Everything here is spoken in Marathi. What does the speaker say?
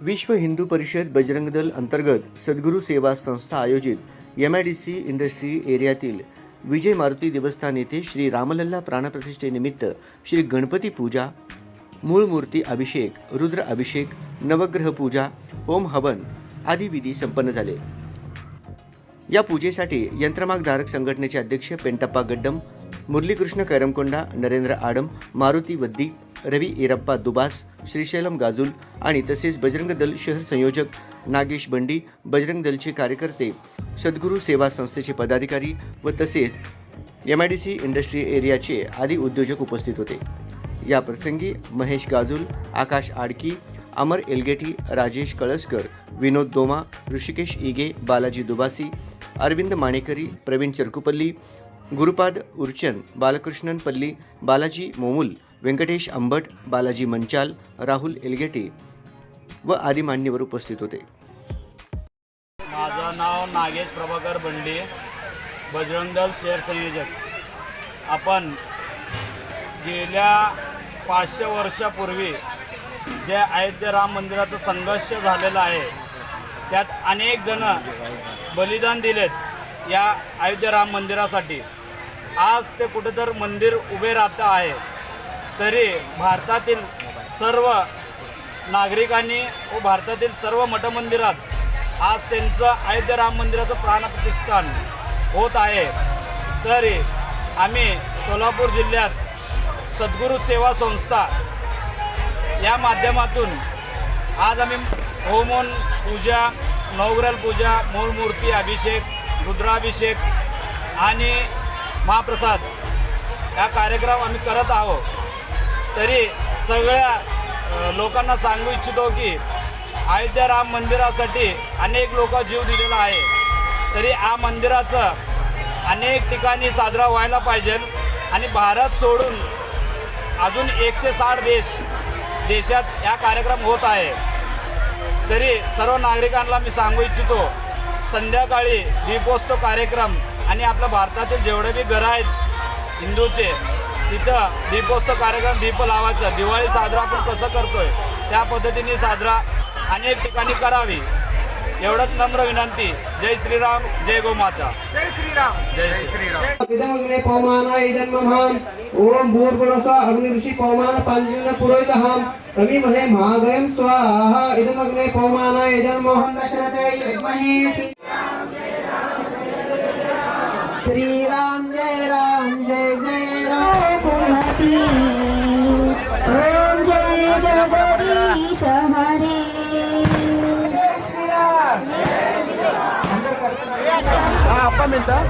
विश्व हिंदू परिषद बजरंग दल अंतर्गत सद्गुरू सेवा संस्था आयोजित M I D C industry एरियातील Vijay Maruti देवस्थान येथे श्री रामलल्ला प्राणप्रतिष्ठेनिमित्त श्री गणपती पूजा मूळ मूर्ती अभिषेक रुद्र अभिषेक नवग्रह पूजा ओम हवन आदी विधी संपन्न झाले. या पूजेसाठी यंत्रमागधारक संघटनेचे अध्यक्ष पेंटप्पा गड्डम मुरलीकृष्ण कैरमकोंडा नरेंद्र आडम मारुती वद्दी रवी इरप्पा दुबास श्रीशैलम गाजूल आणि तसेच बजरंग दल शहर संयोजक नागेश बंडी बजरंग दलचे कार्यकर्ते सद्गुरू सेवा संस्थेचे पदाधिकारी व तसेच M I D C industry एरियाचे आदी उद्योजक उपस्थित होते. या प्रसंगी महेश गाजूल आकाश आडकी अमर एलगेटी राजेश कळसकर विनोद दोमा ऋषिकेश इगे बालाजी दुबासी अरविंद माणेकरी प्रवीण चरकुपल्ली गुरुपाद उर्चन बालकृष्णन पल्ली बालाजी मोमुल व्यंकटेश अंबट बालाजी मंचाल राहुल एलगेटी व आदी मान्यवर उपस्थित होते. माझं नाव नागेश प्रभाकर बंडे बजरंग दल शहर संयोजक. आपण गेल्या पाचशे वर्षापूर्वी जे अयोध्या राम मंदिराचं संघर्ष झालेलं आहे त्यात अनेक जण बलिदान दिलेत या अयोध्या राम मंदिरासाठी. आज ते कुठेतर मंदिर उभे राहतं आहे. तरी भारतातील सर्व नागरिकांनी व भारतातील सर्व मठमंदिरात आज त्यांचं अयोध्या राम मंदिराचं प्राणप्रतिष्ठान होत आहे. तरी आम्ही सोलापूर जिल्ह्यात सद्गुरू सेवा संस्था या माध्यमातून आज आम्ही होमोन पूजा नवग्रल पूजा मूळमूर्ती अभिषेक रुद्राभिषेक आणि महाप्रसाद हा कार्यक्रम आम्ही करत आहोत. तरी सगळ्या लोकांना सांगू इच्छितो की अयोध्या राम मंदिरासाठी अनेक लोक जीव दिलेला आहे. तरी आ मंदिराचं अनेक ठिकाणी साजरा व्हायला पाहिजे आणि भारत सोडून अजून एकशे साठ देश देशात या कार्यक्रम होत आहे. तरी सर्व नागरिकांना मी सांगू इच्छितो संध्याकाळी दीपोत्सव कार्यक्रम आणि आपल्या भारतातील जेवढे बी घरं आहेत हिंदूचे तिथं दीपोत्सव कार्यक्रम दीप लावायचा. दिवाळी साजरा आपण कसं करतोय? त्या पद्धतीने साजरा अनेक ठिकाणी करावी. एवढंच नम्र विनंती. जय श्रीराम जय गोमाता जय श्रीराम. जय श्रीराम पवमान इदन्महान ओम भूर्भुवस्व अग्नि ऋषि पवमान पांचजन पुरोहितहाम तमीमहे महागयं स्वाहा. इदमग्ने पवमान इदन्मोहन दशरथे विद्महे श्री राम जय राम. मिळतं